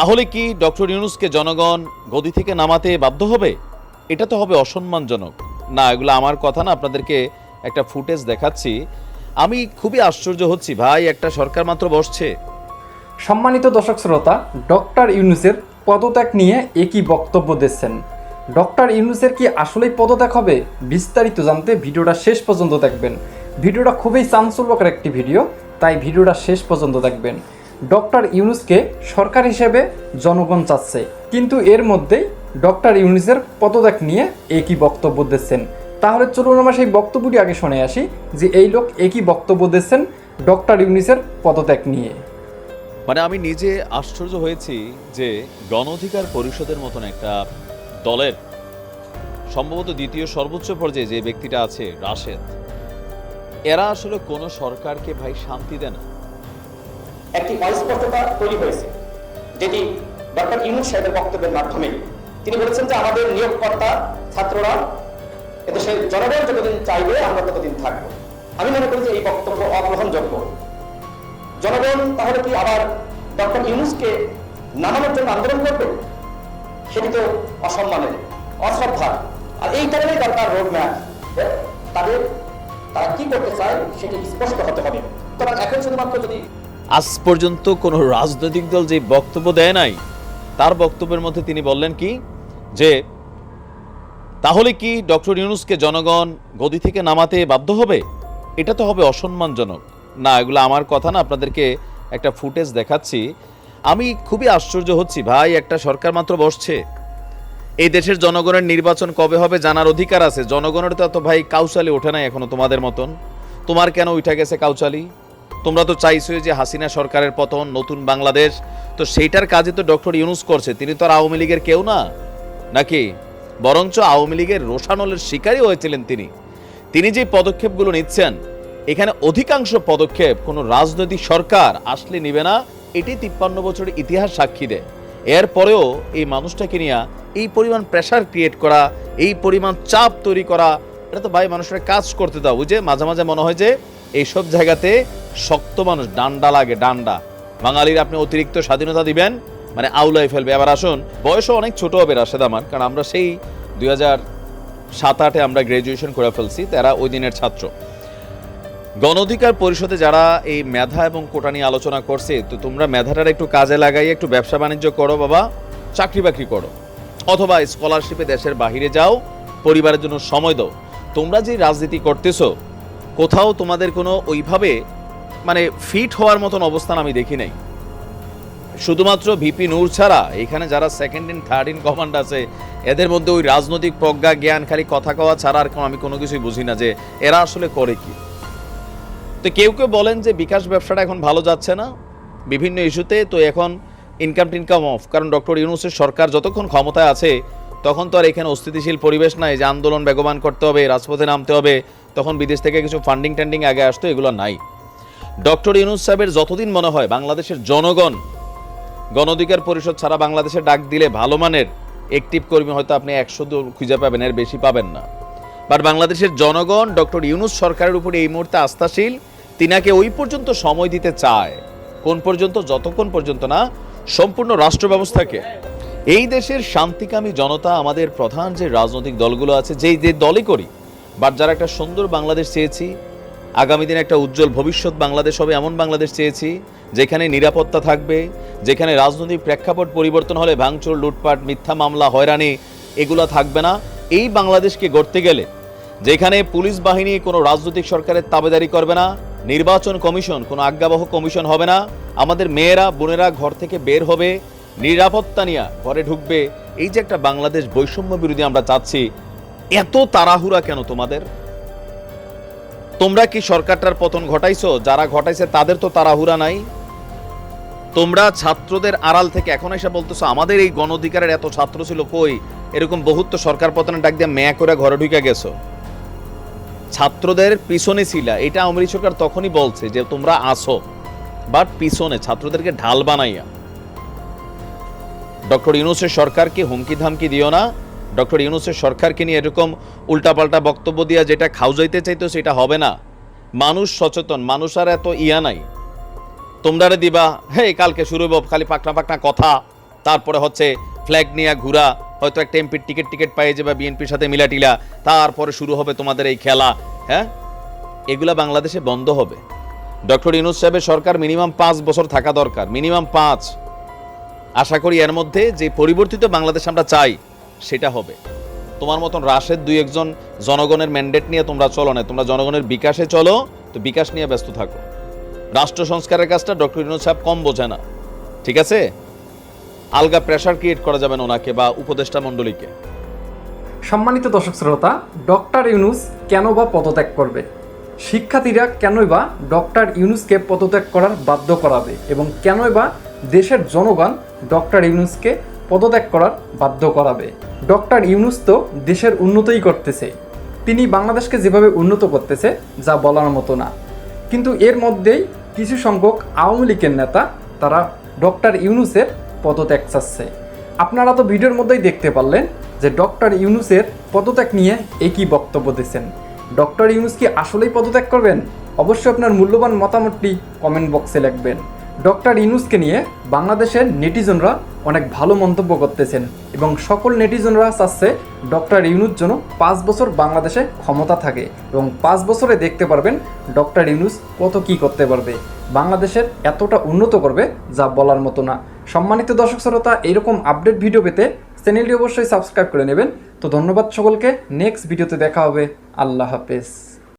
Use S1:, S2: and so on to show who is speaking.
S1: তাহলে কি ডক্টর ইউনুসকে জনগণ গদি থেকে নামাতে বাধ্য হবে? এটা তো হবে অসম্মানজনক। না, এগুলো আমার কথা না, আপনাদেরকে একটা ফুটেজ দেখাচ্ছি। আমি খুবই আশ্চর্য হচ্ছি, ভাই, একটা সরকার মাত্র বসছে।
S2: সম্মানিত দর্শক শ্রোতা, ডক্টর ইউনুসের পদত্যাগ নিয়ে একই বক্তব্য দিচ্ছেন। ডক্টর ইউনুসের কি আসলেই পদত্যাগ হবে? বিস্তারিত জানতে ভিডিওটা শেষ পর্যন্ত দেখবেন। ভিডিওটা খুবই চাঞ্চল্যকর একটি ভিডিও, তাই ভিডিওটা শেষ পর্যন্ত দেখবেন। ডক্টর ইউনুসকে সরকার হিসেবে জনগণ চাচ্ছে। কিন্তু এর মধ্যেই ডক্টর ইউনুসের পদত্যাগ নিয়ে একই বক্তব্য দিচ্ছেন। তাহলে চলুন আমরা সেই বক্তব্যটি আগে শুনে আসি যে এই লোক একই বক্তব্য দিচ্ছেন ডক্টর ইউনুসের পদত্যাগ নিয়ে।
S1: মানে আমি নিজে আশ্চর্য হয়েছি যে গণ অধিকার পরিষদের মতন একটা দলের সম্ভবত দ্বিতীয় সর্বোচ্চ পর্যায়ে যে ব্যক্তিটা আছে রাশেদ, এরা আসলে কোনো সরকারকে ভাই শান্তি দেয় না।
S3: একটি অস্পষ্টতা তৈরি হয়েছে, যেটি ডক্টর ইউনুস সাহেবের বক্তব্যের মাধ্যমে তিনি বলেছেন যে আমাদের নিয়োগকর্তা ছাত্ররা এদেশের জনগণ যতদিন চাইবে আমরা ততদিন থাকব। আমি মনে করি যে এই বক্তব্য অগ্রহণযোগ্য। জনগণ তাহলে কি আবার ডক্টর ইউনুসকে নামানোর জন্য আন্দোলন করবে? সেটি তো অসম্মানের অশ্রদ্ধার আর এই কারণেই দরকার রোড ম্যাপ তাদের তারা কি করতে চায় সেটি স্পষ্ট হতে হবে। তবে এখন শুধুমাত্র যদি
S1: আজ পর্যন্ত কোনো রাজনৈতিক দল যে বক্তব্য দেয় নাই, তার বক্তব্যের মধ্যে তিনি বললেন কি, যে তাহলে কি ডক্টর ইউনুসকে জনগণ গদি থেকে নামাতে বাধ্য হবে? এটা তো হবে অসম্মানজনক। না, এগুলো আমার কথা না, আপনাদেরকে একটা ফুটেজ দেখাচ্ছি। আমি খুবই আশ্চর্য হচ্ছি, ভাই, একটা সরকার মাত্র বসছে। এই দেশের জনগণের নির্বাচন কবে হবে জানার অধিকার আছে। জনগণের তো এত ভাই কাউচালি ওঠে নাই এখনও তোমাদের মতন। তোমার কেন উঠে গেছে কাউচালি? তোমরা তো চাইছো যে হাসিনা সরকারের পতন, নতুন বাংলাদেশ। তো সেইটার কাজে তো ডক্টর ইউনুস করছে। তিনি তো আর আওয়ামী লীগের কেউ না। নাকি? বরঞ্চ আওয়ামী লীগের রোশানলের শিকারই হয়েছিলেন তিনি। তিনি যে পদক্ষেপগুলো নিচ্ছেন, এখানে অধিকাংশ পদক্ষেপ কোনো রাজনৈতিক সরকার আসলে নিবে না। এটি তিপ্পান্ন বছরের ইতিহাস সাক্ষী দেয়। এরপরেও এই মানুষটাকে নিয়ে এই পরিমাণ প্রেশার ক্রিয়েট করা, এই পরিমাণ চাপ তৈরি করা, এটা তো ভাই মানুষের কাজ করতে দাও। বুঝে মাঝে মাঝে মনে হয় যে এইসব জায়গাতে শক্ত মানুষ, ডান্ডা লাগে, ডান্ডা। বাঙালির আপনি অতিরিক্ত স্বাধীনতা দিবেন মানে আউলাই ফেলবে। আবার আসুন, বয়সও অনেক ছোট হবে রাশেদ আমার, কারণ আমরা সেই দুই হাজার সাত আটে আমরা গ্র্যাজুয়েশন করে ফেলছি, তারা ওই দিনের ছাত্র। গণ অধিকার পরিষদে যারা এই মেধা এবং কোটা নিয়ে আলোচনা করছে, তো তোমরা মেধাটার একটু কাজে লাগাই একটু ব্যবসা বাণিজ্য করো বাবা, চাকরি বাকরি করো। অথবা স্কলারশিপে দেশের বাহিরে যাও, পরিবারের জন্য সময় দাও। তোমরা যে রাজনীতি করতেছো, কোথাও তোমাদের কোনো ওইভাবে মানে ফিট হওয়ার মতন অবস্থান আমি দেখি নাই। শুধুমাত্র ভিপি নূর ছাড়া, এখানে যারা second in third in command আছে, এদের মধ্যে ওই রাজনৈতিক প্রজ্ঞা, জ্ঞান, খালি কথা কওয়া ছাড়া আর আমি কোনো কিছুই বুঝি না যে এরা আসলে করে কি। তো কেউ কেউ বলেন যে বিকাশ ব্যবসাটা এখন ভালো যাচ্ছে না, বিভিন্ন ইস্যুতে, তো এখন ইনকাম টিনকাম অফ কারণ ডক্টর ইউনুসের সরকার যতক্ষণ ক্ষমতায় আছে, তখন তো আর এখানে অস্থিতিশীল পরিবেশ নাই, যে আন্দোলন বেগবান করতে হবে, রাজপথে নামতে হবে, তখন বিদেশ থেকে কিছু ফান্ডিং ট্যান্ডিং আগে আসতো, এগুলো নাই। ডক্টর ইউনুস সাহেবের যতদিন মনে হয় বাংলাদেশের জনগণ গণ অধিকার পরিষদ ছাড়া বাংলাদেশে ডাক দিলে ভালো মানের অ্যাক্টিভ কর্মী হয়তো আপনি একশো খুঁজে পাবেন, এর বেশি পাবেন না। বাট বাংলাদেশের জনগণ, ডক্টর ইউনুস সরকারের উপরে এই মুহূর্তে আস্থাশীল, তিনাকে ওই পর্যন্ত সময় দিতে চায়। কোন পর্যন্ত, যতক্ষণ পর্যন্ত না, সম্পূর্ণ রাষ্ট্র ব্যবস্থাকে। এই দেশের শান্তিকামী জনতা, আমাদের প্রধান যে রাজনৈতিক দলগুলো আছে, যেই যে দলই করি, বাট যারা একটা সুন্দর বাংলাদেশ চেয়েছি আগামী দিনে একটা উজ্জ্বল ভবিষ্যৎ বাংলাদেশ হবে, এমন বাংলাদেশ চেয়েছি যেখানে নিরাপত্তা থাকবে, যেখানে রাজনৈতিক প্রেক্ষাপট পরিবর্তন হলে ভাঙচুর, লুটপাট, মিথ্যা মামলা, হয়রানি এগুলো থাকবে না। এই বাংলাদেশকে গড়তে গেলে যেখানে পুলিশ বাহিনী কোনো রাজনৈতিক সরকারের তাবেদারি করবে না, নির্বাচন কমিশন কোনো আজ্ঞাবহ কমিশন হবে না, আমাদের মেয়েরা, বোনেরা ঘর থেকে বের হবে, নিরাপত্তা নিয়ে ঘরে ঢুকবে। এই যে একটা বাংলাদেশ বৈষম্য বিরোধী আমরা চাচ্ছি, এত তাড়াহুড়া কেন তোমাদের? তোমরা কি সরকারটার পতন ঘটাইছো? যারা ঘটাইছে তাদের তো তাড়াহুড়া নাই। তোমরা ছাত্রদের আড়াল থেকে এখন এসে বলতেছো, আমাদের এই গণ অধিকারের এত ছাত্র ছিল কই? এরকম বহুত সরকার পতনের ডাক দিয়ে ম্যা করে ঘরে ঢুকে গেছো। ছাত্রদের পিছনে ছিলা, এটা আওয়ামী সরকার তখনই বলছে যে, তোমরা আসো বাট পিছনে ছাত্রদেরকে ঢাল বানাইয়া। ডক্টর ইউনুসের সরকারকে হুমকি ধামকি দিও না। ডক্টর ইউনুসের সরকারকে নিয়ে এরকম উল্টাপাল্টা বক্তব্য দিয়া যেটা খাউজাইতে চাইতো সেটা হবে না। মানুষ সচেতন, মানুষ আর এত ইয়া নাই। তোমরা দিবা, হে, কালকে শুরু হইব খালি পাকনা পাকনা কথা। তারপরে হচ্ছে ফ্ল্যাগ নিয়ে ঘুরা, হয়তো একটা এমপির টিকিট টিকিট পাইয়ে যাবে বিএনপির সাথে মিলাটিলা। তারপরে শুরু হবে তোমাদের এই খেলা। হ্যাঁ? এগুলা বাংলাদেশে বন্ধ হবে। ডক্টর ইউনুস সাহেবের সরকার মিনিমাম পাঁচ বছর থাকা দরকার, মিনিমাম পাঁচ। আশা করি এর মধ্যে যে পরিবর্তিত বাংলাদেশ আমরা চাই সেটা হবে। তোমার মতন রাশের দুই একজন জনগণের ম্যান্ডেট নিয়ে তোমরা চলো না, তোমরা জনগণের বিকাশে চলো, তো বিকাশ নিয়ে ব্যস্ত থাকো। রাষ্ট্র সংস্কারের কাজটা ডক্টর ইউনুস সাহেব কম বোঝে না। ঠিক আছে? আলগা প্রেশার ক্রিয়েট করা যাবে না ওনাকে বা উপদেষ্টা মণ্ডলীকে।
S2: সম্মানিত দর্শক শ্রোতা, ডক্টর ইউনুস কেন বা পদত্যাগ করবে? শিক্ষার্থীরা কেনই বা ডক্টর ইউনুসকে পদত্যাগ করার বাধ্য করাবে এবং কেনই বা দেশের জনগণ ডক্টর ইউনুসকে পদত্যাগ করার বাধ্য করাবে? ডক্টর ইউনুস তো দেশের উন্নতই করতেছে। তিনি বাংলাদেশকে যেভাবে উন্নত করতেছে, যা বলার মতো না। কিন্তু এর মধ্যেই কিছু সংখ্যক আওয়ামী লীগের নেতা, তারা ডক্টর ইউনুসের পদত্যাগ চাচ্ছে। আপনারা তো ভিডিওর মধ্যেই দেখতে পারলেন যে ডক্টর ইউনুসের পদত্যাগ নিয়ে একই বক্তব্য দিচ্ছেন। ডক্টর ইউনুস কি আসলেই পদত্যাগ করবেন? অবশ্যই আপনার মূল্যবান মতামতটি কমেন্ট বক্সে লিখবেন। ডক্টর ইউনুসকে নিয়ে বাংলাদেশের নেটিজনরা অনেক ভালো মন্তব্য করতেছেন এবং সকল নেটিজনরা চাচ্ছে ডক্টর ইউনুস যেন পাঁচ বছর বাংলাদেশে ক্ষমতা থাকে এবং পাঁচ বছরে দেখতে পারবেন ডক্টর ইউনুস কত কি করতে পারবে। বাংলাদেশের এতটা উন্নত করবে যা বলার মতো না। সম্মানিত দর্শক শ্রোতা, এরকম আপডেট ভিডিও পেতে চ্যানেলটি অবশ্যই সাবস্ক্রাইব করে নেবেন। তো ধন্যবাদ সকলকে। নেক্সট ভিডিওতে দেখা হবে। আল্লাহ হাফেজ।